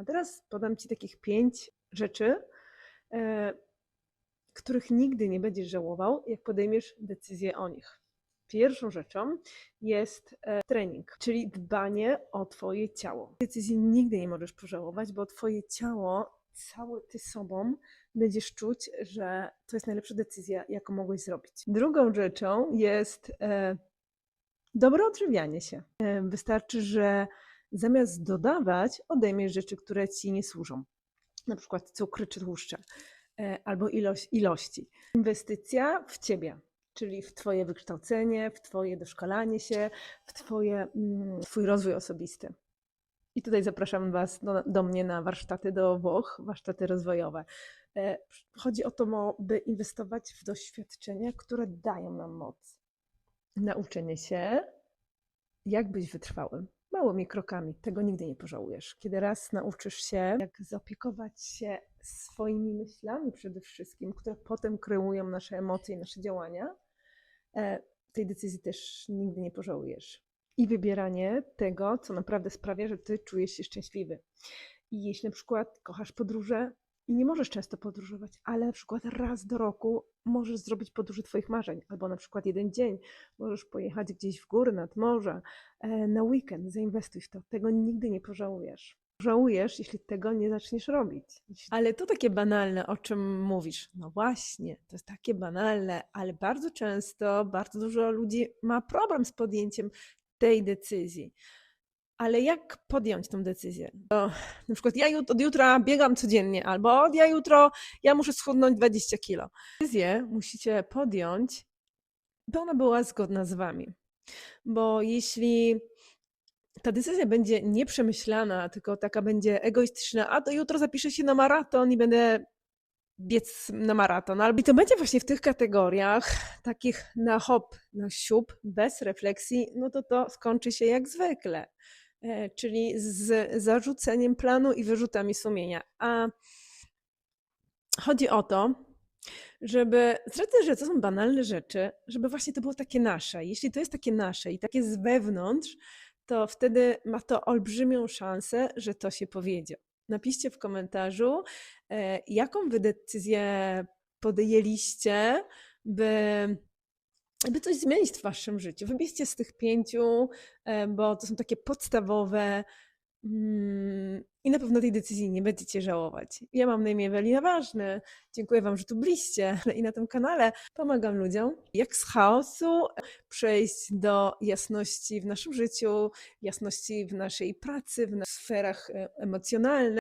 A teraz podam Ci takich pięć rzeczy, e, których nigdy nie będziesz żałował, jak podejmiesz decyzję o nich. Pierwszą rzeczą jest e, trening, czyli dbanie o Twoje ciało. Decyzji nigdy nie możesz pożałować, bo Twoje ciało, cały Ty sobą będziesz czuć, że to jest najlepsza decyzja, jaką mogłeś zrobić. Drugą rzeczą jest e, dobre odżywianie się. Wystarczy, że zamiast dodawać, odejmiesz rzeczy, które Ci nie służą. Na przykład cukry czy tłuszcze, e, albo ilość, ilości. Inwestycja w Ciebie, czyli w Twoje wykształcenie, w Twoje doszkalanie się, w twoje, mm, Twój rozwój osobisty. I tutaj zapraszam Was do, do mnie na warsztaty do Włoch, warsztaty rozwojowe. E, Chodzi o to, by inwestować w doświadczenia, które dają nam moc. Nauczenie się, jak być wytrwałym. Małymi krokami. Tego nigdy nie pożałujesz. Kiedy raz nauczysz się, jak zaopiekować się swoimi myślami przede wszystkim, które potem kreują nasze emocje i nasze działania, e, tej decyzji też nigdy nie pożałujesz. I wybieranie tego, co naprawdę sprawia, że ty czujesz się szczęśliwy. I jeśli na przykład kochasz podróże i nie możesz często podróżować, ale na przykład raz do roku możesz zrobić podróż Twoich marzeń, albo na przykład jeden dzień możesz pojechać gdzieś w góry, nad morze, e, na weekend, zainwestuj w to. Tego nigdy nie pożałujesz. Żałujesz, jeśli tego nie zaczniesz robić. Ale to takie banalne, o czym mówisz. No właśnie, to jest takie banalne, ale bardzo często bardzo dużo ludzi ma problem z podjęciem tej decyzji. Ale jak podjąć tą decyzję? Na przykład ja od jutra biegam codziennie, albo od ja jutro ja muszę schudnąć 20 kilo. Decyzję musicie podjąć, by ona była zgodna z wami. Bo jeśli ta decyzja będzie nieprzemyślana, tylko taka będzie egoistyczna, a to jutro zapiszę się na maraton i będę biec na maraton. Albo i to będzie właśnie w tych kategoriach, takich na hop, na siup, bez refleksji, no to to skończy się jak zwykle. E, Czyli z zarzuceniem planu i wyrzutami sumienia. A chodzi o to, żeby z racji, że to są banalne rzeczy, żeby właśnie to było takie nasze. Jeśli to jest takie nasze i takie z wewnątrz, to wtedy ma to olbrzymią szansę, że to się powiedzie. Napiszcie w komentarzu, e, jaką wy decyzję podjęliście, by, by coś zmienić w waszym życiu. Wybierzcie z tych pięciu, e, bo to są takie podstawowe mm, i na pewno tej decyzji nie będziecie żałować. Ja mam na imię Ewelina Ważny. Dziękuję Wam, że tu byliście i na tym kanale pomagam ludziom, jak z chaosu przejść do jasności w naszym życiu, jasności w naszej pracy, w naszych sferach e, emocjonalnych.